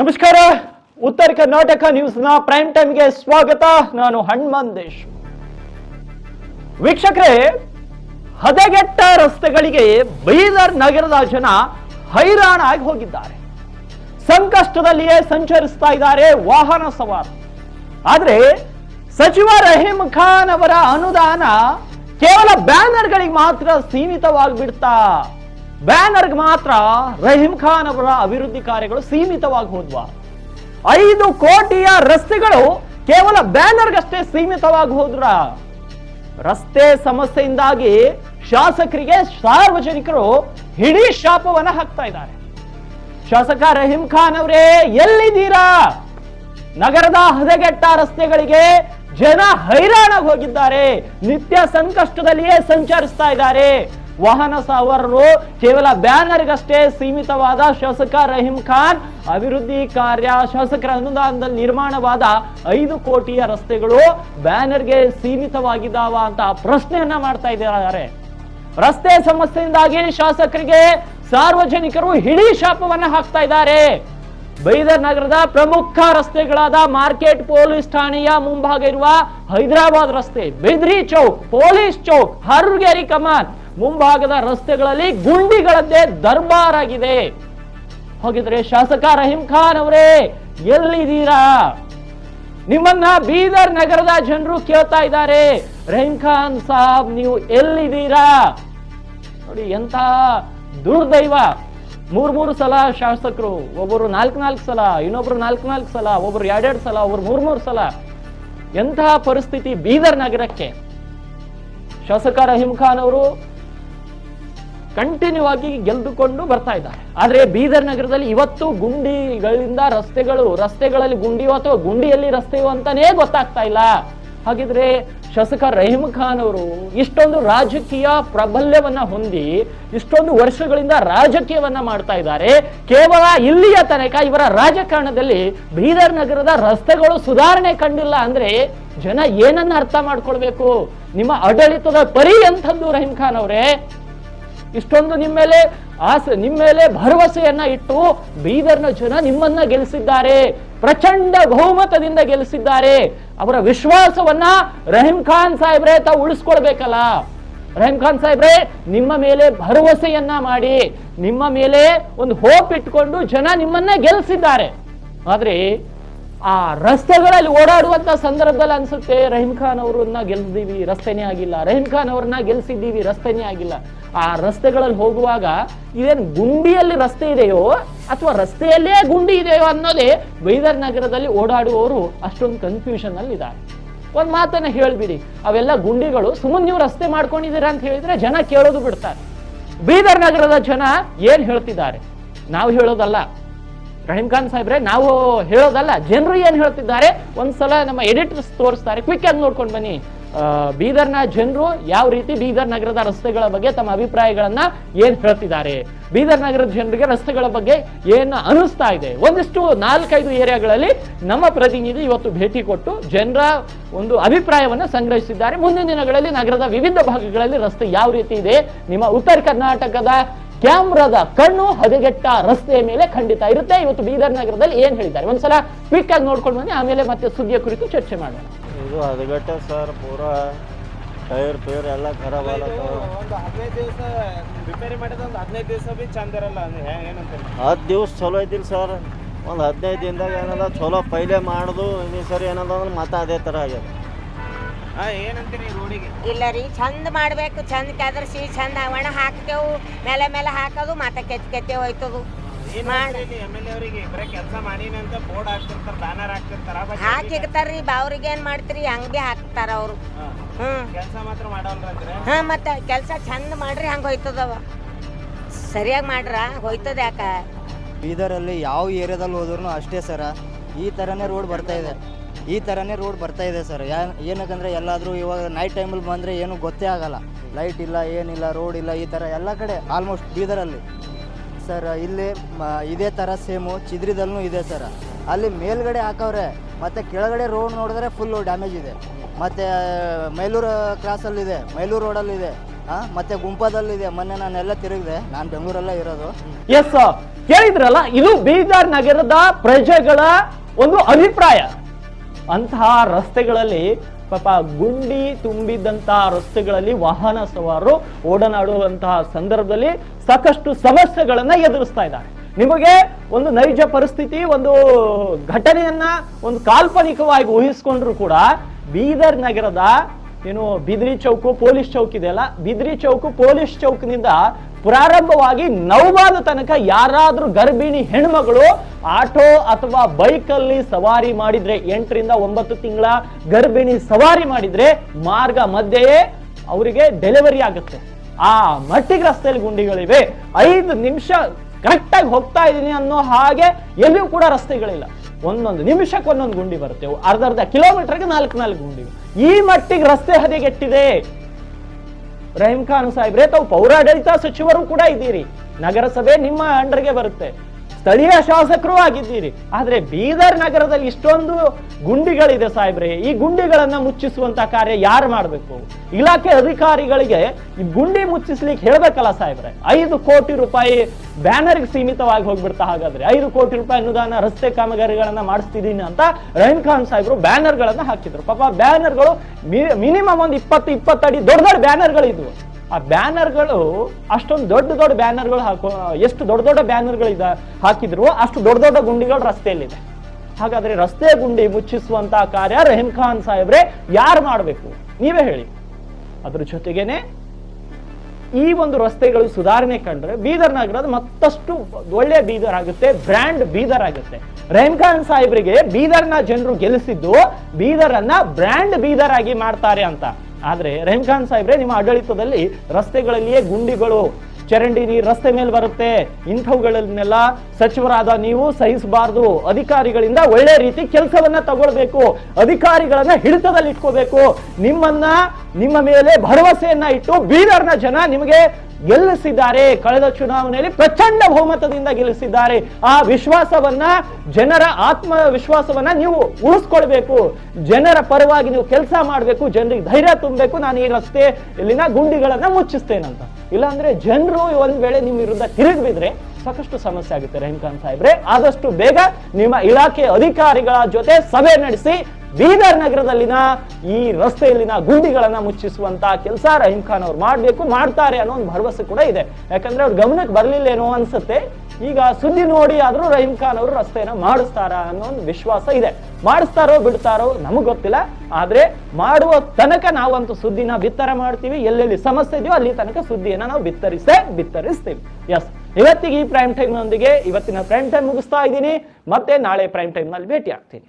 ನಮಸ್ಕಾರ. ಉತ್ತರ ಕರ್ನಾಟಕ ನ್ಯೂಸ್ನ ಪ್ರೈಮ್ ಟೈಮ್ಗೆ ಸ್ವಾಗತ. ನಾನು ಹಣ್ಮಂದೇಶ್ ವೀಕ್ಷಕರೇ, ಹದಗೆಟ್ಟ ರಸ್ತೆಗಳಿಗೆ ಬೀದರ್ ನಗರದ ಜನ ಹೈರಾಣಾಗಿ ಹೋಗಿದ್ದಾರೆ. ಸಂಕಷ್ಟದಲ್ಲಿಯೇ ಸಂಚರಿಸ್ತಾ ಇದ್ದಾರೆ ವಾಹನ ಸವಾರ ಆದರೆ, ಸಚಿವ ರಹೀಂ ಖಾನ್ ಅವರ ಅನುದಾನ ಕೇವಲ ಬ್ಯಾನರ್ಗಳಿಗೆ ಮಾತ್ರ ಸೀಮಿತವಾಗಿ ಬಿಡ್ತಾ ಬ್ಯಾನರ್ಗೆ ಮಾತ್ರ ರಹೀಂ ಖಾನ್ ಅವರ ಅಭಿವೃದ್ಧಿ ಕಾರ್ಯಗಳು ಸೀಮಿತವಾಗಿ ಹೋದ್ವಾ? ಐದು ಕೋಟಿಯ ರಸ್ತೆಗಳು ಕೇವಲ ಬ್ಯಾನರ್ಗಷ್ಟೇ ಸೀಮಿತವಾಗಿ ಹೋದ್ರ? ರಸ್ತೆ ಸಮಸ್ಯೆಯಿಂದಾಗಿ ಶಾಸಕರಿಗೆ ಸಾರ್ವಜನಿಕರು ಹಿಡೀ ಶಾಪವನ್ನ ಹಾಕ್ತಾ ಇದ್ದಾರೆ. ಶಾಸಕ ರಹೀಂ ಖಾನ್ ಅವರೇ, ಎಲ್ಲಿದ್ದೀರಾ? ನಗರದ ಹದಗೆಟ್ಟ ರಸ್ತೆಗಳಿಗೆ ಜನ ಹೈರಾಣಾಗಿ ಹೋಗಿದ್ದಾರೆ. ನಿತ್ಯ ಸಂಕಷ್ಟದಲ್ಲಿಯೇ ಸಂಚರಿಸ್ತಾ ಇದ್ದಾರೆ. ವಾಹನ ಸವಾರರು ಕೇವಲ ಬ್ಯಾನರ್ಗಷ್ಟೇ ಸೀಮಿತವಾದ ಶಾಸಕ ರಹೀಂ ಖಾನ್ ಅಭಿವೃದ್ಧಿ ಕಾರ್ಯ ಶಾಸಕರ ಅನುದಾನದಲ್ಲಿ ನಿರ್ಮಾಣವಾದ ಐದು ಕೋಟಿಯ ರಸ್ತೆಗಳು ಬ್ಯಾನರ್ಗೆ ಸೀಮಿತವಾಗಿದ್ದಾವ ಅಂತ ಪ್ರಶ್ನೆಯನ್ನ ಮಾಡ್ತಾ ಇದ್ದಾರೆ. ರಸ್ತೆ ಸಮಸ್ಯೆಯಿಂದಾಗಿ ಶಾಸಕರಿಗೆ ಸಾರ್ವಜನಿಕರು ಹಿಡಿ ಶಾಪವನ್ನ ಹಾಕ್ತಾ ಇದ್ದಾರೆ. ಬೈದರ್ ನಗರದ ಪ್ರಮುಖ ರಸ್ತೆಗಳಾದ ಮಾರ್ಕೆಟ್ ಪೊಲೀಸ್ ಠಾಣೆಯ ಮುಂಭಾಗ ಇರುವ ಹೈದರಾಬಾದ್ ರಸ್ತೆ, ಬೆದ್ರಿ ಚೌಕ್, ಪೊಲೀಸ್ ಚೌಕ್, ಹರ್ಗೇರಿ ಕಮಾನ್ ಮುಂಭಾಗದ ರಸ್ತೆಗಳಲ್ಲಿ ಗುಂಡಿಗಳದ್ದೇ ದರ್ಬಾರ್ ಆಗಿದೆ ಹೋಗಿದ್ರೆ ಶಾಸಕ ರಹೀಂ ಖಾನ್ ಅವರೇ ಎಲ್ಲಿದ್ದೀರಾ ನಿಮ್ಮನ್ನ ಬೀದರ್ ನಗರದ ಜನರು ಕೇಳ್ತಾ ಇದ್ದಾರೆ. ರಹೀಂ ಖಾನ್ ಸಾಬ್, ನೀವು ಎಲ್ಲಿದ್ದೀರಾ ನೋಡಿ ಎಂತ ದುರ್ದೈವ. ಮೂರ್ ಮೂರು ಸಲ ಶಾಸಕರು, ಒಬ್ಬರು ನಾಲ್ಕು ನಾಲ್ಕು ಸಲ, ಇನ್ನೊಬ್ರು ನಾಲ್ಕು ನಾಲ್ಕು ಸಲ ಒಬ್ರು ಎರಡೆರಡು ಸಲ ಒಬ್ರು ಮೂರ್ ಮೂರು ಸಲ. ಎಂತಹ ಪರಿಸ್ಥಿತಿ ಬೀದರ್ ನಗರಕ್ಕೆ? ಶಾಸಕ ರಹೀಂ ಖಾನ್ ಅವರು ಕಂಟಿನ್ಯೂ ಆಗಿ ಗೆದ್ದುಕೊಂಡು ಬರ್ತಾ ಇದ್ದಾರೆ. ಆದ್ರೆ ಬೀದರ್ ನಗರದಲ್ಲಿ ಇವತ್ತು ಗುಂಡಿಗಳಿಂದ ರಸ್ತೆಗಳು, ರಸ್ತೆಗಳಲ್ಲಿ ಗುಂಡಿಯೋ ಅಥವಾ ಗುಂಡಿಯಲ್ಲಿ ರಸ್ತೆಯೋ ಅಂತಾನೇ ಗೊತ್ತಾಗ್ತಾ ಇಲ್ಲ. ಹಾಗಿದ್ರೆ ಶಾಸಕ ರಹೀಮ್ ಖಾನ್ ಅವರು ಇಷ್ಟೊಂದು ರಾಜಕೀಯ ಪ್ರಾಬಲ್ಯವನ್ನ ಹೊಂದಿ, ಇಷ್ಟೊಂದು ವರ್ಷಗಳಿಂದ ರಾಜಕೀಯವನ್ನ ಮಾಡ್ತಾ ಇದ್ದಾರೆ. ಕೇವಲ ಇಲ್ಲಿಯ ತನಕ ಇವರ ರಾಜಕಾರಣದಲ್ಲಿ ಬೀದರ್ ನಗರದ ರಸ್ತೆಗಳು ಸುಧಾರಣೆ ಕಂಡಿಲ್ಲ ಅಂದ್ರೆ ಜನ ಏನನ್ನ ಅರ್ಥ ಮಾಡ್ಕೊಳ್ಬೇಕು? ನಿಮ್ಮ ಆಡಳಿತದ ಪರಿ ಎಂಥದ್ದು ರಹೀಮ್ ಖಾನ್ ಅವರೇ? ಇಷ್ಟೊಂದು ನಿಮ್ಮ ಮೇಲೆ ಆಸೆ, ನಿಮ್ಮ ಮೇಲೆ ಭರವಸೆಯನ್ನ ಇಟ್ಟು ಬೀದರ್ನ ಜನ ನಿಮ್ಮನ್ನ ಗೆಲ್ಲಿಸಿದ್ದಾರೆ ಪ್ರಚಂಡ ಬಹುಮತದಿಂದ ಗೆಲ್ಲಿಸಿದ್ದಾರೆ ಅವರ ವಿಶ್ವಾಸವನ್ನ ರಹೀಂ ಖಾನ್ ಸಾಹೇಬ್ರೆ ತಾವು ಉಳಿಸ್ಕೊಳ್ಬೇಕಲ್ಲ. ರಹೀಂ ಖಾನ್ ಸಾಹೇಬ್ರೆ, ನಿಮ್ಮ ಮೇಲೆ ಭರವಸೆಯನ್ನ ಮಾಡಿ, ನಿಮ್ಮ ಮೇಲೆ ಒಂದು ಹೋಪ್ ಇಟ್ಕೊಂಡು ಜನ ನಿಮ್ಮನ್ನ ಗೆಲ್ಲಿಸಿದ್ದಾರೆ ಆದ್ರೆ ಆ ರಸ್ತೆಗಳಲ್ಲಿ ಓಡಾಡುವಂತ ಸಂದರ್ಭದಲ್ಲಿ ಅನ್ಸುತ್ತೆ ರಹೀಮ್ ಖಾನ್ ಅವ್ರನ್ನ ಗೆಲ್ಸಿದೀವಿ ರಸ್ತೆನೇ ಆಗಿಲ್ಲ. ರಹೀಮ್ ಖಾನ್ ಅವ್ರನ್ನ ಗೆಲ್ಸಿದ್ದೀವಿ, ರಸ್ತೆನೇ ಆಗಿಲ್ಲ. ಆ ರಸ್ತೆಗಳಲ್ಲಿ ಹೋಗುವಾಗ ಇದೇನು ಗುಂಡಿಯಲ್ಲಿ ರಸ್ತೆ ಇದೆಯೋ ಅಥವಾ ರಸ್ತೆಯಲ್ಲೇ ಗುಂಡಿ ಇದೆಯೋ ಅನ್ನೋದೇ ಬೈದರ್ ನಗರದಲ್ಲಿ ಓಡಾಡುವವರು ಅಷ್ಟೊಂದು ಕನ್ಫ್ಯೂಷನ್ ಅಲ್ಲಿ ಇದ್ದಾರೆ ಒಂದ್ ಮಾತನ್ನ ಹೇಳ್ಬಿಡಿ. ಅವೆಲ್ಲ ಗುಂಡಿಗಳು ಸುಮ್ಮನೆ ನೀವು ರಸ್ತೆ ಮಾಡ್ಕೊಂಡಿದ್ದೀರಾ ಅಂತ ಹೇಳಿದ್ರೆ ಜನ ಕೇಳೋದು ಬಿಡ್ತಾರೆ. ಬೀದರ್ ನಗರದ ಜನ ಏನ್ ಹೇಳ್ತಿದ್ದಾರೆ? ನಾವು ಹೇಳೋದಲ್ಲ. ರಹೀಂ ಖಾನ್ ಸಾಹೇಬ್ರೆ, ನಾವು ಹೇಳೋದಲ್ಲ, ಜನರು ಏನು ಹೇಳ್ತಿದ್ದಾರೆ, ಒಂದ್ಸಲ ನಮ್ಮ ಎಡಿಟರ್ಸ್ ತೋರಿಸ್ತಾರೆ. ಕ್ವಿಕ್ ಆಗಿ ನೋಡ್ಕೊಂಡು ಬನ್ನಿ. ಬೀದರ್ನ ಜನರು ಯಾವ ರೀತಿ ಬೀದರ್ ನಗರದ ರಸ್ತೆಗಳ ಬಗ್ಗೆ ತಮ್ಮ ಅಭಿಪ್ರಾಯಗಳನ್ನ ಏನ್ ಹೇಳ್ತಿದ್ದಾರೆ? ಬೀದರ್ ನಗರದ ಜನರಿಗೆ ರಸ್ತೆಗಳ ಬಗ್ಗೆ ಏನ್ ಅನಿಸ್ತಾ ಇದೆ? ಒಂದಿಷ್ಟು ನಾಲ್ಕೈದು ಏರಿಯಾಗಳಲ್ಲಿ ನಮ್ಮ ಪ್ರತಿನಿಧಿ ಇವತ್ತು ಭೇಟಿ ಕೊಟ್ಟು ಜನರ ಒಂದು ಅಭಿಪ್ರಾಯವನ್ನ ಸಂಗ್ರಹಿಸಿದ್ದಾರೆ. ಮುಂದಿನ ದಿನಗಳಲ್ಲಿ ನಗರದ ವಿವಿಧ ಭಾಗಗಳಲ್ಲಿ ರಸ್ತೆ ಯಾವ ರೀತಿ ಇದೆ? ನಿಮ್ಮ ಉತ್ತರ ಕರ್ನಾಟಕದ ಕ್ಯಾಮ್ರಾದ ಕಣ್ಣು ಹದಗೆಟ್ಟ ರಸ್ತೆಯ ಮೇಲೆ ಖಂಡಿತ ಇರುತ್ತೆ. ಇವತ್ತು ಬೀದರ್ ನಗರದಲ್ಲಿ ಏನ್ ಹೇಳಿದ್ದಾರೆ? ಒಂದ್ಸಲ ಕ್ವಿಕ್ ಆಗಿ ನೋಡ್ಕೊಂಡು ಬನ್ನಿ ಆಮೇಲೆ ಮತ್ತೆ ಸುದ್ದಿಯ ಕುರಿತು ಚರ್ಚೆ ಮಾಡೋಣ. ಇದು ಹದಗೆಟ್ಟ ಸರ್ ಪೂರ ಟೈರ್ ಪೇರ್ ಎಲ್ಲ ಖರಾಬ್ ಹದಿನೈದು ದಿವಸ ರಿಪೇರಿ ಮಾಡಿದ ಒಂದು ಹದಿನೈದು ದಿವಸ ಬಿ ಚಂದ ಇರಲ್ಲ ಹತ್ತು ದಿವ್ಸ ಚಲೋ ಐತಿಲ್ಲ ಸರ್. ಒಂದು ಹದಿನೈದು ದಿನದಾಗ ಏನದ ಚಲೋ ಪೈಲೆ ಮಾಡುದು ಈ ಸರಿ ಏನದ ಅಂದ್ರೆ ಮತ್ತೆ ಅದೇ ಥರ ಆಗ್ಯದ. ಏನಂತೀರಿ ರೋಡಿಗೆ? ಇಲ್ಲ ರೀ ಚಂದ ಮಾಡ್ಬೇಕು ಚಂದ ಕೆದರ್ಸಿ ಚಂದ ಒಣ ಹಾಕ್ತೇವು ಮೇಲೆ ಮೇಲೆ ಹಾಕೋದು ಮತ್ತೆ ಕೆತ್ತಿ ಕೆತ್ತಿ ಹೋಯ್ತದು. ಏನ್ ಮಾಡ್- ಎಂ ಎಲ್ ಅವರಿಗೆ? ಬರೀ ಕೆಲಸ ಮಾಡೀನಿ ಬೋರ್ಡ್ ಹಾಕ್ತಿರ್ತಾರ ಬ್ಯಾನರ್ ಹಾಕ್ತಿರ್ತಾರ ಹಾಕಿರ್ತಾರ್ರಿ ಅವ್ರಿಗೆ ಏನ್ ಮಾಡ್ತೀರಿ ಹಂಗ ಭಿ ಹಾಕ್ತಾರ ಅವ್ರು. ಹ್ಮ್. ಕೆಲಸ ಮಾತ್ರ ಮಾಡವಲ್ರ ಅಂದ್ರೆ ಹಾ ಮತ್ತೆ ಕೆಲ್ಸ ಚಂದ ಮಾಡ್ರಿ ಹಂಗ ಹೋಯ್ತದವ. ಸರಿಯಾಗಿ ಮಾಡ್ರ ಹೋಯ್ತದ ಯಾಕ? ಬೀದರಲ್ಲಿ ಯಾವ ಏರಿಯಾದಲ್ಲಿ ಹೋದ್ರು ಅಷ್ಟೇ ಸರ. ಈ ತರನೇ ರೋಡ್ ಬರ್ತಾ ಇದೆ. ಈ ಥರನೇ ರೋಡ್ ಬರ್ತಾ ಇದೆ ಸರ್ ಯಾ, ಏನಕ್ಕಂದರೆ ಎಲ್ಲಾದರೂ ಇವಾಗ ನೈಟ್ ಟೈಮಲ್ಲಿ ಬಂದರೆ ಏನೂ ಗೊತ್ತೇ ಆಗಲ್ಲ. ಲೈಟ್ ಇಲ್ಲ, ಏನಿಲ್ಲ ರೋಡ್ ಇಲ್ಲ, ಈ ಥರ ಎಲ್ಲ ಕಡೆ ಆಲ್ಮೋಸ್ಟ್ ಬೀದರಲ್ಲಿ. ಸರ್ ಇಲ್ಲಿ ಇದೇ ಥರ ಸೇಮು ಚಿದ್ರಿದಲ್ಲೂ ಇದೆ ಸರ್ ಅಲ್ಲಿ ಮೇಲ್ಗಡೆ ಹಾಕವ್ರೆ, ಮತ್ತು ಕೆಳಗಡೆ ರೋಡ್ ನೋಡಿದ್ರೆ ಫುಲ್ಲು ಡ್ಯಾಮೇಜ್ ಇದೆ. ಮತ್ತು, ಮೈಲೂರು ಕ್ರಾಸಲ್ಲಿದೆ ಮೈಲೂರು ರೋಡಲ್ಲಿದೆ ಮತ್ತು ಗುಂಪದಲ್ಲಿದೆ ಮೊನ್ನೆ ನಾನೆಲ್ಲ ತಿರುಗಿದೆ, ನಾನು ಬೆಂಗಳೂರಲ್ಲೇ ಇರೋದು. ಎಸ್ ಕೇಳಿದ್ರಲ್ಲ, ಇದು ಬೀದರ್ ನಗರದ ಪ್ರಜೆಗಳ ಒಂದು ಅಭಿಪ್ರಾಯ. ಅಂತಹ ರಸ್ತೆಗಳಲ್ಲಿ ಪಾಪ ಗುಂಡಿ ತುಂಬಿದಂತಹ ರಸ್ತೆಗಳಲ್ಲಿ ವಾಹನ ಸವಾರರು ಓಡನಾಡುವಂತಹ ಸಂದರ್ಭದಲ್ಲಿ ಸಾಕಷ್ಟು ಸಮಸ್ಯೆಗಳನ್ನ ಎದುರಿಸ್ತಾ ಇದ್ದಾರೆ. ನಿಮಗೆ ಒಂದು ನೈಜ ಪರಿಸ್ಥಿತಿ, ಒಂದು ಘಟನೆಯನ್ನ ಒಂದು ಕಾಲ್ಪನಿಕವಾಗಿ ಊಹಿಸ್ಕೊಂಡ್ರು ಕೂಡ ಬೀದರ್ ನಗರದ ಏನು ಬಿದ್ರಿ ಚೌಕು, ಪೊಲೀಸ್ ಚೌಕ್ ಇದೆಯಲ್ಲ? ಬಿದ್ರಿ ಚೌಕು, ಪೊಲೀಸ್ ಚೌಕ್ನಿಂದ ಪ್ರಾರಂಭವಾಗಿ ನವಬಾದ ತನಕ ಯಾರಾದ್ರೂ ಗರ್ಭಿಣಿ ಹೆಣ್ಮಗಳು ಆಟೋ ಅಥವಾ ಬೈಕಲ್ಲಿ ಸವಾರಿ ಮಾಡಿದ್ರೆ ಎಂಟರಿಂದ ಒಂಬತ್ತು ತಿಂಗಳ ಗರ್ಭಿಣಿ ಸವಾರಿ ಮಾಡಿದ್ರೆ ಮಾರ್ಗ ಮಧ್ಯೆಯೇ ಅವರಿಗೆ ಡೆಲಿವರಿ ಆಗುತ್ತೆ. ಆ ಮಟ್ಟಿಗೆ ರಸ್ತೆಯಲ್ಲಿ ಗುಂಡಿಗಳಿವೆ. ಐದು ನಿಮಿಷ ಕರೆಕ್ಟ್ ಆಗಿ ಹೋಗ್ತಾ ಇದ್ದೀನಿ ಅನ್ನೋ ಹಾಗೆ ಎಲ್ಲಿಯೂ ಕೂಡ ರಸ್ತೆಗಳಿಲ್ಲ. ಒಂದೊಂದು ನಿಮಿಷಕ್ಕೆ ಒಂದೊಂದು ಗುಂಡಿ ಬರುತ್ತೆ. ಅರ್ಧ ಅರ್ಧ ಕಿಲೋಮೀಟರ್ಗೆ ನಾಲ್ಕು ನಾಲ್ಕು ಗುಂಡಿ ಈ ಮಟ್ಟಿಗೆ ರಸ್ತೆ ಹದಗೆಟ್ಟಿದೆ. ರಹೀಂ ಖಾನ್ ಸಾಹೇಬ್ರೆ ತಾವು ಪೌರಾಡಳಿತ ಸಚಿವರು ಕೂಡ ಇದ್ದೀರಿ. ನಗರಸಭೆ ನಿಮ್ಮ ಅಂಡರ್ಗೆ ಬರುತ್ತೆ. ಸ್ಥಳೀಯ ಶಾಸಕರು ಆಗಿದ್ದೀರಿ. ಆದ್ರೆ ಬೀದರ್ ನಗರದಲ್ಲಿ ಇಷ್ಟೊಂದು ಗುಂಡಿಗಳಿದೆ ಸಾಹೇಬ್ರೆ. ಈ ಗುಂಡಿಗಳನ್ನು ಮುಚ್ಚಿಸುವಂತ ಕಾರ್ಯ ಯಾರು ಮಾಡಬೇಕು? ಇಲಾಖೆ ಅಧಿಕಾರಿಗಳಿಗೆ ಈ ಗುಂಡಿ ಮುಚ್ಚಿಸ್ಲಿಕ್ಕೆ ಹೇಳ್ಬೇಕಲ್ಲ ಸಾಹೇಬ್ರೆ. ಐದು ಕೋಟಿ ರೂಪಾಯಿ ಬ್ಯಾನರ್ಗೆ ಸೀಮಿತವಾಗಿ ಹೋಗ್ಬಿಡ್ತಾ ಹಾಗಾದ್ರೆ. ಐದು ಕೋಟಿ ರೂಪಾಯಿ ಅನುದಾನ ರಸ್ತೆ ಕಾಮಗಾರಿಗಳನ್ನ ಮಾಡಿಸ್ತಿದ್ದೀನಿ ಅಂತ ರಹೀಂ ಖಾನ್ ಸಾಹೇಬ್ರು ಬ್ಯಾನರ್ಗಳನ್ನು ಹಾಕಿದ್ರು. ಪಾಪ ಬ್ಯಾನರ್ಗಳು ಮಿನಿಮಮ್ ಒಂದು ಇಪ್ಪತ್ತು ಇಪ್ಪತ್ತಡಿ ದೊಡ್ಡ ದೊಡ್ಡ ಬ್ಯಾನರ್ಗಳು ಇದ್ವು ಆ ಬ್ಯಾನರ್ಗಳು, ಅಷ್ಟೊಂದು ದೊಡ್ಡ ದೊಡ್ಡ ಬ್ಯಾನರ್ಗಳು ಹಾಕೋ, ಎಷ್ಟು ದೊಡ್ಡ ದೊಡ್ಡ ಬ್ಯಾನರ್ಗಳು ಇದ, ಹಾಕಿದ್ರು, ಅಷ್ಟು ದೊಡ್ಡ ದೊಡ್ಡ ಗುಂಡಿಗಳು ರಸ್ತೆಯಲ್ಲಿದೆ. ಹಾಗಾದ್ರೆ ರಸ್ತೆ ಗುಂಡಿ ಮುಚ್ಚಿಸುವಂತಹ ಕಾರ್ಯ ರಹೀಂ ಖಾನ್ ಸಾಹೇಬ್ರೆ ಯಾರು ಮಾಡಬೇಕು? ನೀವೇ ಹೇಳಿ. ಅದ್ರ ಜೊತೆಗೇನೆ, ಈ ಒಂದು ರಸ್ತೆಗಳು ಸುಧಾರಣೆ ಕಂಡ್ರೆ ಬೀದರ್ ನಗರದ ಮತ್ತಷ್ಟು ಒಳ್ಳೆ ಬೀದರ್ ಆಗುತ್ತೆ, ಬ್ರ್ಯಾಂಡ್ ಬೀದರ್ ಆಗುತ್ತೆ. ರಹೀಂ ಖಾನ್ ಸಾಹೇಬ್ರಿಗೆ ಬೀದರ್ನ ಜನರು ಗೆಲ್ಲಿಸಿದ್ದು ಬೀದರ್ ಅನ್ನ ಬ್ರ್ಯಾಂಡ್ ಬೀದರ್ ಆಗಿ ಮಾಡ್ತಾರೆ ಅಂತ. ಆದ್ರೆ ರೆಹಮ್ ಖಾನ್ ಸಾಹೇಬ್ರೆ ನಿಮ್ಮ ಆಡಳಿತದಲ್ಲಿ ರಸ್ತೆಗಳಲ್ಲಿಯೇ ಗುಂಡಿಗಳು ಚರಂಡಿ ನೀರು ರಸ್ತೆ ಮೇಲೆ ಬರುತ್ತೆ. ಇಂಥವುಗಳನ್ನೆಲ್ಲ ಸಚಿವರಾದ ನೀವು ಸಹಿಸಬಾರದು. ಅಧಿಕಾರಿಗಳಿಂದ ಒಳ್ಳೆ ರೀತಿ ಕೆಲಸವನ್ನ ತಗೊಳ್ಬೇಕು. ಅಧಿಕಾರಿಗಳನ್ನ ಹಿಡಿತದಲ್ಲಿ ಇಟ್ಕೋಬೇಕು. ನಿಮ್ಮನ್ನ, ನಿಮ್ಮ ಮೇಲೆ ಭರವಸೆಯನ್ನ ಇಟ್ಟು ಬೀದರ್ನ ಜನ ನಿಮಗೆ ಗೆಲ್ಲಿಸಿದ್ದಾರೆ. ಕಳೆದ ಚುನಾವಣೆಯಲ್ಲಿ ಪ್ರಚಂಡ ಬಹುಮತದಿಂದ ಗೆಲ್ಲಿಸಿದ್ದಾರೆ. ಆ ವಿಶ್ವಾಸವನ್ನ, ಜನರ ಆತ್ಮ ವಿಶ್ವಾಸವನ್ನ ನೀವು ಉಳಿಸ್ಕೊಳ್ಬೇಕು. ಜನರ ಪರವಾಗಿ ನೀವು ಕೆಲಸ ಮಾಡಬೇಕು. ಜನರಿಗೆ ಧೈರ್ಯ ತುಂಬಬೇಕು. ನಾನು ಈ ರಸ್ತೆ, ಇಲ್ಲಿನ ಗುಂಡಿಗಳನ್ನ ಮುಚ್ಚಿಸ್ತೇನಂತ. ಇಲ್ಲಾಂದ್ರೆ ಜನರು ಒಂದ್ ವೇಳೆ ನಿಮ್ಮ ವಿರುದ್ಧ ತಿರುಗಿ ಬಿದ್ರೆ ಸಾಕಷ್ಟು ಸಮಸ್ಯೆ ಆಗುತ್ತೆ ರಹೀಂ ಖಾನ್ ಸಾಹೇಬ್ರೆ. ಆದಷ್ಟು ಬೇಗ ನಿಮ್ಮ ಇಲಾಖೆ ಅಧಿಕಾರಿಗಳ ಜೊತೆ ಸಭೆ ನಡೆಸಿ ಬೀದರ್ ನಗರದಲ್ಲಿನ ಈ ರಸ್ತೆಯಲ್ಲಿನ ಗುಂಡಿಗಳನ್ನ ಮುಚ್ಚಿಸುವಂತ ಕೆಲಸ ರಹೀಂ ಖಾನ್ ಅವ್ರು ಮಾಡಬೇಕು, ಮಾಡ್ತಾರೆ ಅನ್ನೋ ಒಂದು ಭರವಸೆ ಕೂಡ ಇದೆ. ಯಾಕಂದ್ರೆ ಅವ್ರ ಗಮನಕ್ಕೆ ಬರ್ಲಿಲ್ಲೇನೋ ಅನ್ಸುತ್ತೆ. ಈಗ ಸುದ್ದಿ ನೋಡಿ ಆದ್ರೂ ರಹೀಂ ಖಾನ್ ಅವರು ರಸ್ತೆಯನ್ನ ಮಾಡಿಸ್ತಾರ ಅನ್ನೋ ಒಂದು ವಿಶ್ವಾಸ ಇದೆ. ಮಾಡಿಸ್ತಾರೋ ಬಿಡ್ತಾರೋ ನಮಗ್ ಗೊತ್ತಿಲ್ಲ. ಆದ್ರೆ ಮಾಡುವ ತನಕ ನಾವಂತೂ ಸುದ್ದಿನ ಬಿತ್ತರ ಮಾಡ್ತೀವಿ. ಎಲ್ಲೆಲ್ಲಿ ಸಮಸ್ಯೆ ಇದೆಯೋ ಅಲ್ಲಿ ತನಕ ಸುದ್ದಿಯನ್ನ ನಾವು ಬಿತ್ತರಿಸೇ ಬಿತ್ತರಿಸ್ತೀವಿ. ಎಸ್ ಇವತ್ತಿಗೆ ಈ ಪ್ರೈಮ್ ಟೈಮ್ ನೊಂದಿಗೆ ಇವತ್ತಿನ ಪ್ರೈಮ್ ಟೈಮ್ ಮುಗಿಸ್ತಾ ಇದ್ದೀನಿ. ಮತ್ತೆ ನಾಳೆ ಪ್ರೈಮ್ ಟೈಮ್ನಲ್ಲಿ ಭೇಟಿ ಆಗ್ತೀನಿ